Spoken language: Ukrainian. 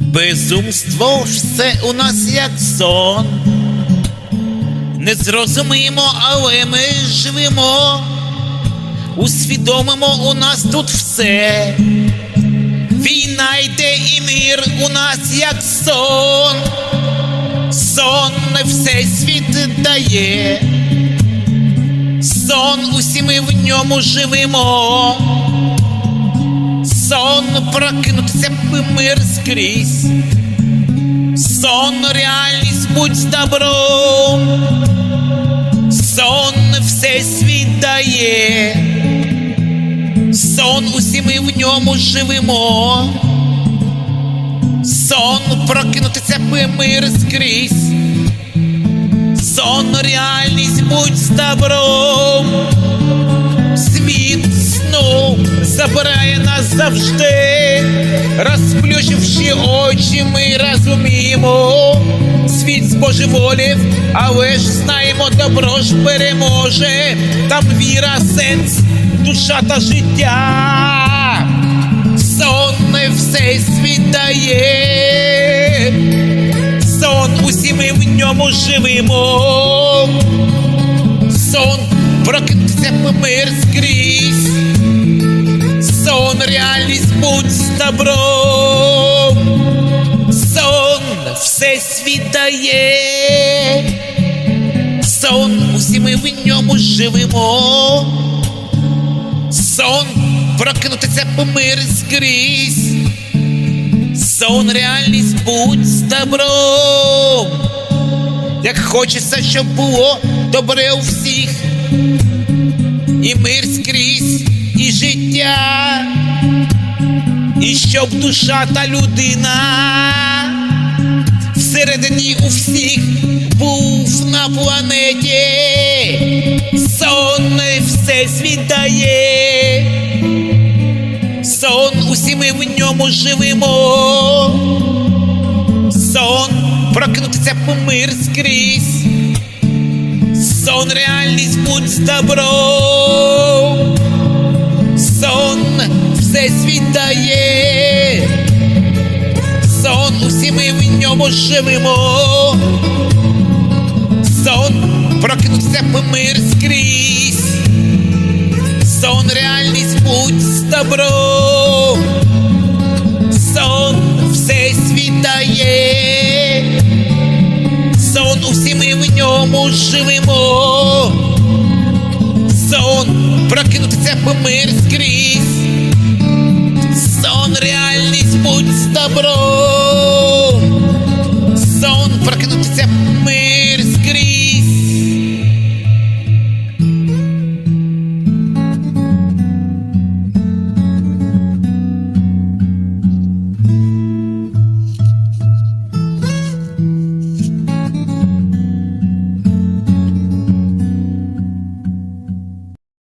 Безумство все у нас як сон. Не зрозуміємо, але ми живемо. Усвідомимо у нас тут все. Війна йде і мир у нас як сон. Сон не все світ дає. Сон усі ми в ньому живемо. Сон прокинутися б мир скрізь. Сон реальність будь добром. Сон все світ дає. Сон усі ми в ньому живемо. Сон прокинутися б мир скрізь. Сон реальність будь добром. Забирає нас завжди, розплющивши очі, ми розуміємо. Світ збожеволів, але ж знаємо, добро ж переможе. Там віра, сенс, душа та життя. Сон не все світ дає. Сон усі ми в ньому живемо. Сон прокинутися б мир скрізь. Сон реальність будь з добром. Сон все світ дає. Сон усі ми в ньому живемо. Сон прокинутися б мир скрізь. Сон реальність будь з добром. Як хочеться, щоб було добре у всіх, і мир скрізь, і життя, і щоб душа та людина всередині у всіх був на планеті, сон все світ дає, сон усі ми в ньому живемо. Сон прокинутися по мир скрізь. Сон реальність будь з все світ. Сон усі ми в ньому живемо. Сон прокинутися по мир скрізь. Сон реальність будь з добром. Сон все світ дає. Сон усі ми в ньому живемо. Сон прокинутися по мир скрізь. добром, сон прокинутися мир скрізь.